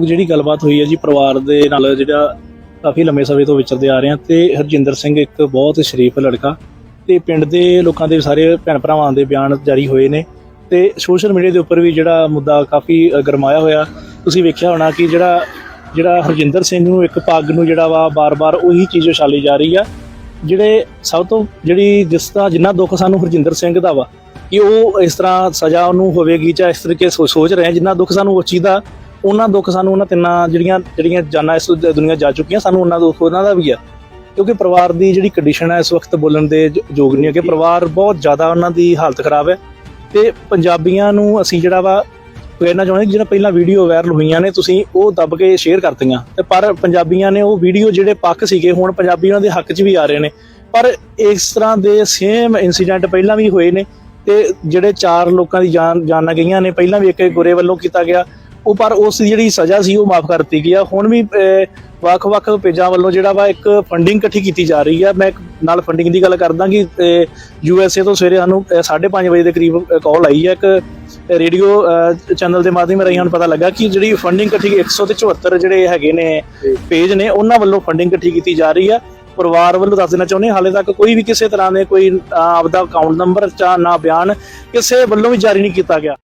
ਜਿਹੜੀ ਗੱਲਬਾਤ ਹੋਈ ਹੈ ਜੀ ਪਰਿਵਾਰ ਦੇ ਨਾਲ ਜਿਹੜਾ ਕਾਫੀ ਲੰਮੇ ਸਮੇਂ ਤੋਂ ਵਿਚਰਦੇ ਆ ਰਹੇ ਆ ਤੇ ਹਰਜਿੰਦਰ ਸਿੰਘ ਇੱਕ ਬਹੁਤ ਸ਼ਰੀਫ ਲੜਕਾ ਤੇ ਪਿੰਡ ਦੇ ਲੋਕਾਂ ਦੇ ਸਾਰੇ ਭੈਣ ਭਰਾਵਾਂ ਦੇ ਬਿਆਨ ਜਾਰੀ ਹੋਏ ਨੇ ਤੇ ਸੋਸ਼ਲ ਮੀਡੀਆ ਦੇ ਉੱਪਰ ਵੀ ਜਿਹੜਾ ਮੁੱਦਾ ਕਾਫੀ ਗਰਮਾਇਆ ਹੋਇਆ। ਤੁਸੀਂ ਵੇਖਿਆ ਹੋਣਾ ਕਿ ਜਿਹੜਾ ਜਿਹੜਾ ਹਰਜਿੰਦਰ ਸਿੰਘ ਨੂੰ ਇੱਕ ਪੱਗ ਨੂੰ ਜਿਹੜਾ ਵਾ ਬਾਰ-ਬਾਰ ਉਹੀ ਚੀਜ਼ ਉਛਾਲੀ ਜਾ ਰਹੀ ਆ, ਜਿਹੜੇ ਸਭ ਤੋਂ ਜਿਹੜੀ ਜਿਸ ਦਾ ਜਿੰਨਾ ਦੁੱਖ ਸਾਨੂੰ ਹਰਜਿੰਦਰ ਸਿੰਘ ਦਾ ਵਾ, ਕਿ ਉਹ ਇਸ ਤਰ੍ਹਾਂ ਸਜ਼ਾ ਉਹਨੂੰ ਹੋਵੇਗੀ ਜਾਂ ਇਸ ਤਰੀਕੇ ਸੋਚ ਰਹੇ ਜਿੰਨਾ ਦੁੱਖ ਸਾਨੂੰ ਉਹ ਚੀਜ਼ ਦਾ ਉਹਨਾਂ ਦੁੱਖ ਸਾਨੂੰ ਉਹਨਾਂ ਤਿੰਨਾਂ ਜਿਹੜੀਆਂ ਜਿਹੜੀਆਂ ਜਾਨਾਂ ਇਸ ਦ- ਦੁਨੀਆ ਜਾ ਚੁੱਕੀਆਂ, ਸਾਨੂੰ ਉਹਨਾਂ ਦੁੱਖ ਉਹਨਾਂ ਦਾ ਵੀ ਆ। ਕਿਉਂਕਿ ਪਰਿਵਾਰ ਦੀ ਜਿਹੜੀ ਕੰਡੀਸ਼ਨ ਹੈ ਇਸ ਵਕਤ ਬੋਲਣ ਦੇ ਯੋਗ ਨਹੀਂ ਹੈ ਕਿ ਪਰਿਵਾਰ ਬਹੁਤ ਜ਼ਿਆਦਾ ਉਹਨਾਂ ਦੀ ਹਾਲਤ ਖਰਾਬ ਹੈ। ਤੇ ਪੰਜਾਬੀਆਂ ਨੂੰ ਅਸੀਂ ਜਿਹੜਾ ਵਾ ਕਹਿਣਾ ਚਾਹੁੰਦੇ ਜਿਹੜਾ ਪਹਿਲਾਂ ਵੀਡੀਓ ਵਾਇਰਲ ਹੋਈਆਂ ਨੇ, ਤੁਸੀਂ ਉਹ ਦੱਬ ਕੇ ਸ਼ੇਅਰ ਕਰਤੀਆਂ। ਤੇ ਪਰ ਪੰਜਾਬੀਆਂ ਨੇ ਉਹ ਵੀਡੀਓ ਜਿਹੜੇ ਪੱਕ ਸੀਗੇ, ਹੁਣ ਪੰਜਾਬੀ ਉਹਨਾਂ ਦੇ ਹੱਕ 'ਚ ਵੀ ਆ ਰਹੇ ਨੇ। ਪਰ ਇਸ ਤਰ੍ਹਾਂ ਦੇ ਸੇਮ ਇਨਸੀਡੈਂਟ ਪਹਿਲਾਂ ਵੀ ਹੋਏ ਨੇ। ਤੇ ਜਿਹੜੇ ਚਾਰ ਲੋਕਾਂ ਦੀ ਜਾਨ ਜਾਨਾਂ ਗਈਆਂ ਨੇ, ਪਹਿਲਾਂ ਵੀ ਇੱਕ ਗੁਰੇ ਵੱਲੋਂ ਕੀਤਾ ਗਿਆ। ਉਹ ਪਰ ਉਸ ਦੀ ਜਿਹੜੀ ਸਜ਼ਾ ਸੀ ਉਹ ਮਾਫ ਕਰ ਦਿੱਤੀ ਗਈ ਆ। ਹੁਣ ਵੀ ਵੱਖ-ਵੱਖ ਪੇਜਾਂ ਵੱਲੋਂ ਜਿਹੜਾ ਵਾ ਇੱਕ ਫੰਡਿੰਗ ਇਕੱਠੀ ਕੀਤੀ ਜਾ ਰਹੀ ਆ। ਮੈਂ ਨਾਲ ਫੰਡਿੰਗ ਦੀ ਗੱਲ ਕਰਦਾ ਕਿ ਯੂ ਐਸ ਏ ਤੋਂ ਸਵੇਰੇ ਸਾਨੂੰ 5:30 ਵਜੇ ਦੇ ਕਰੀਬ ਕਾਲ ਆਈ ਹੈ ਇੱਕ ਰੇਡੀਓ ਚੈਨਲ ਦੇ ਮਾਧਿਅਮ ਰਾਹੀਂ ਸਾਨੂੰ ਪਤਾ ਲੱਗਾ ਕਿ ਜਿਹੜੀ ਫੰਡਿੰਗ ਇਕੱਠੀ 174 ਜਿਹੜੇ ਹੈਗੇ ਨੇ ਪੇਜ ਨੇ ਉਹਨਾਂ ਵੱਲੋਂ ਫੰਡਿੰਗ ਇਕੱਠੀ ਕੀਤੀ ਜਾ ਰਹੀ ਆ। ਪਰਿਵਾਰ ਵੱਲੋਂ ਦੱਸ ਦੇਣਾ ਚਾਹੁੰਦੇ ਹਾਲੇ ਤੱਕ ਕੋਈ ਵੀ ਕਿਸੇ ਤਰ੍ਹਾਂ ਦੇ ਕੋਈ ਆਪਦਾ ਅਕਾਊਂਟ ਨੰਬਰ ਜਾਂ ਨਾ ਬਿਆਨ ਕਿਸੇ ਵੱਲੋਂ ਵੀ ਜਾਰੀ ਨਹੀਂ ਕੀਤਾ ਗਿਆ।